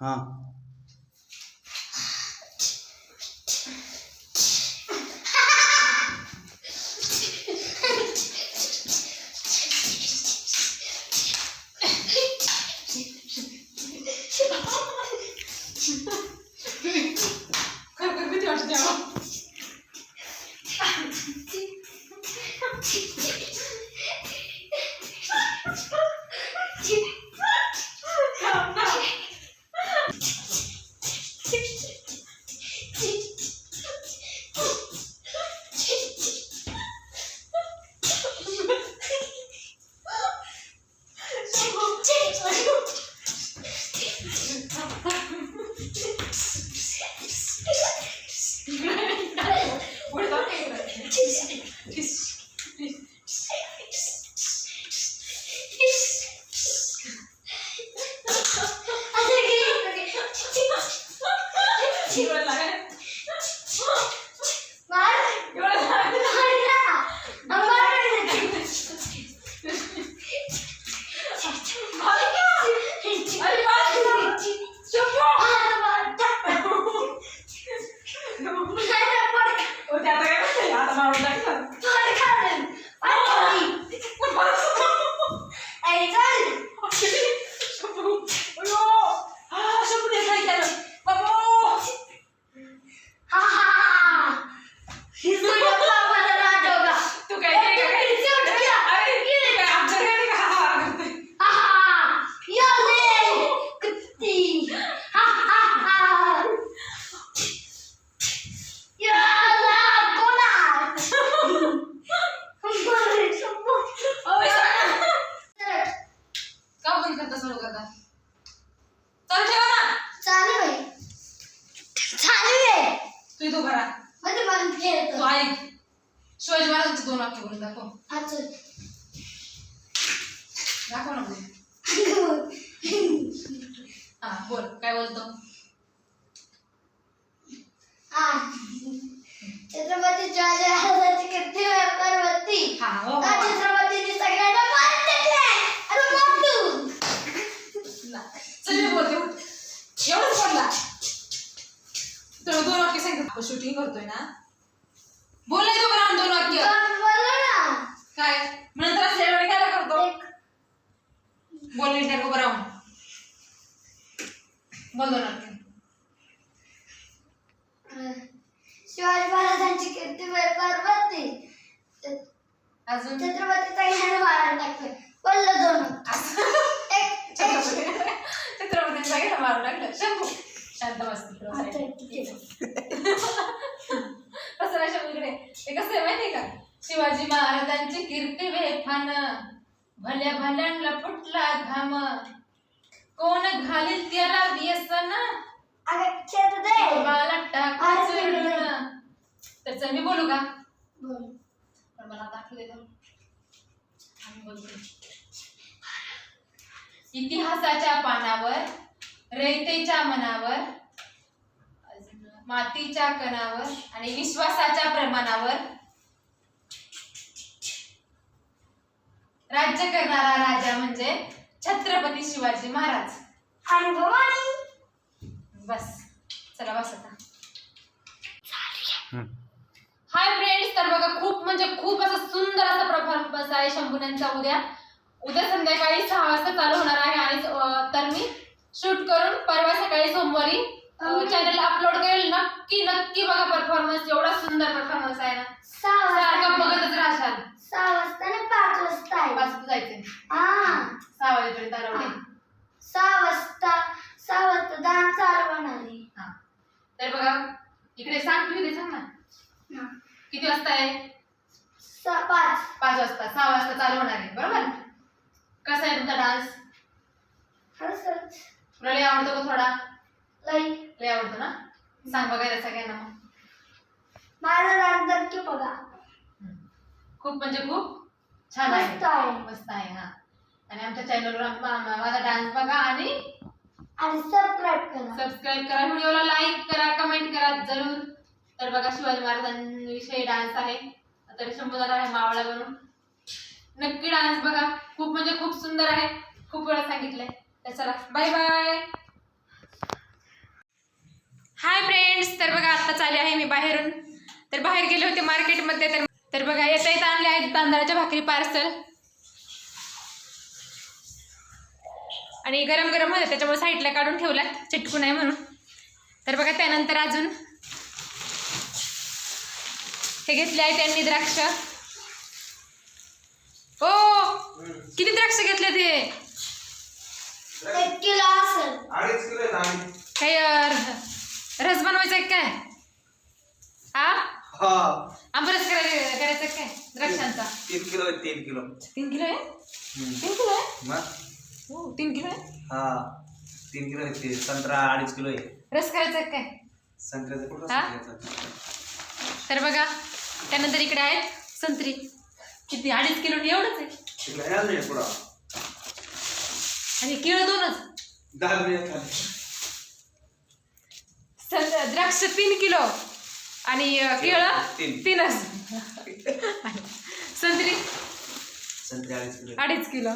हाँ आता मारून टाकलं. पण परत शंभू. अयो! हा, शंभूने काय केलं? बाबो! तू काय ते काय- अरे, ते काय आमच्या घरी का हा हा करते? ओय, सांगा. का बंद करता सुरू करता. चालू ठेवा ना. चालू आहे. चालू आहे. तू इथं उभा राहा. मध्ये बंद तू केलं ऐक. शिवाजी महाराजांचे दोन वाक्य बोलून दाखव. अच्छा दाखव ना बोल हा बोल. काय बोलतो? छत्रपती शिवाजी महाराजांची कीर्ती पर्वती हा हो त्या बाबा. छत्रपतींनी सगळ्यांना मान टाकलाय अरे मग तू ना. चल मी बोलते उठ. एवढंच बोलला तुला दोन वाक्य सांगितलं. शूटिंग करतोय ना. बोलाय तो बरं दोन वाक्य. बोललो काय? नंतर असल्या वेळी काय करतो? बोल नीट उभं राहून बोल दोन वाक्य शिवाजी महाराजांची कीर्ती पर्वती. अजून? छत्रपती सगळ्यांना मारून टाकलं बोललो दोन एक छत्रपती छत्रपतीने सगळ्यांना मारून टाकलं शंभू शांत बस तिकडं आता side. ठीक आहे. कसं नाही शंभू इकडे ते कसं आहे माहितीये का शिवाजी महाराजांची कीर्ती वेफान भल्या भल्यांना फुटला घाम कोण घालील त्याला व्यसन. बाला. तर चल मी बोलू का. पण मला दे बोलतो. इतिहासाच्या पानावर रयतेच्या मनावर मातीच्या कणावर आणि विश्वासाच्या प्रमाणावर राज्य करणारा राजा म्हणजे छत्रपती शिवाजी महाराज. आणि भवानी बस. चला बस आता. हाय फ्रेंड्स तर बघा खूप म्हणजे खूप असं सुंदर असा परफॉर्मन्स आहे शंभूनंचा उद्या. उद्या संध्याकाळी सहा वाजता चालू होणार आहे आणि तर मी शूट करून परवा सकाळी सोमवारी चॅनलला अपलोड करेल. नक्की नक्की बघा परफॉर्मन्स एवढा सुंदर परफॉर्मन्स आहे ना सहा सारखा वाजता बघतच राहशाल सहा वाजता ना पाच वाजता आहे पाच वाजता जायचंय हा सहा वाजेपर्यंत अलाउड आहे सहा वाजता सहा वाजता दान चालू होणार आहे हा तर बघा इकडे सांग तू इकडे सांग ना. किती वाजता आहे? सहा पाच. पाच वाजता सहा वाजता चालू होणार आहे बरोबर? कसा आहे तुमचा डान्स? खरंच तुला लय आवडतो का थोडा? लई. लय आवडतो ना? सांग बघायला सगळ्यांना मग. माझा डान्स नक्की बघा. खूप म्हणजे खूप छान आहे. मस्त आहे. हा. आणि आमच्या चॅनलवर माझा डान्स बघा आणि आणि सबस्क्राईब करा. सबस्क्राईब करा. व्हिडिओला लाईक करा कमेंट करा जरूर. तर बघा शिवाजी महाराजांविषयी डान्स आहे. तर शंभूदादा आहे मावळा बनून. नक्की डान्स बघा. खूप म्हणजे खूप सुंदर आहे. खूप वेळा सांगितलंय. तर चला बाय बाय हाय फ्रेंड्स तर बघा आत्ताच आले आहे मी बाहेरून. तर बाहेर गेले होते मार्केटमध्ये तर तर बघा येत येता आणले आहेत तांदळाच्या भाकरी पार्सल आणि गरम गरम होते त्याच्यामुळे साईडला काढून ठेवल्यात चिटकू नाही म्हणून. तर बघा त्यानंतर अजून हे घेतले आहे त्यांनी द्राक्ष. ओ किती द्राक्ष घेतले ते काही रस बनवायचा आहे काय? हा. हा आंबरस करायचं करायचं आहे काय? द्राक्षांचा. तीन किलो तीन किलो. तीन किलो आहे. तीन किलो आहे? मग? हो तीन किलो? आहे हा तीन किलो आहेत ते. संत्रा अडीच किलो आहे. रस करायचा आहे काय? संत्र्याचं कुठं हा? तर बघा त्यानंतर इकडे आहेत संत्री. किती? अडीच किलो एवढंच आहे. तिकडे आहे अजून एक पुढं आणि केळं दोनच. दहा खाली. सं- द्राक्ष तीन किलो आणि अं, केळं तीन. तीनच. संत्री? संत्री अडीच किलो. अडीच किलो.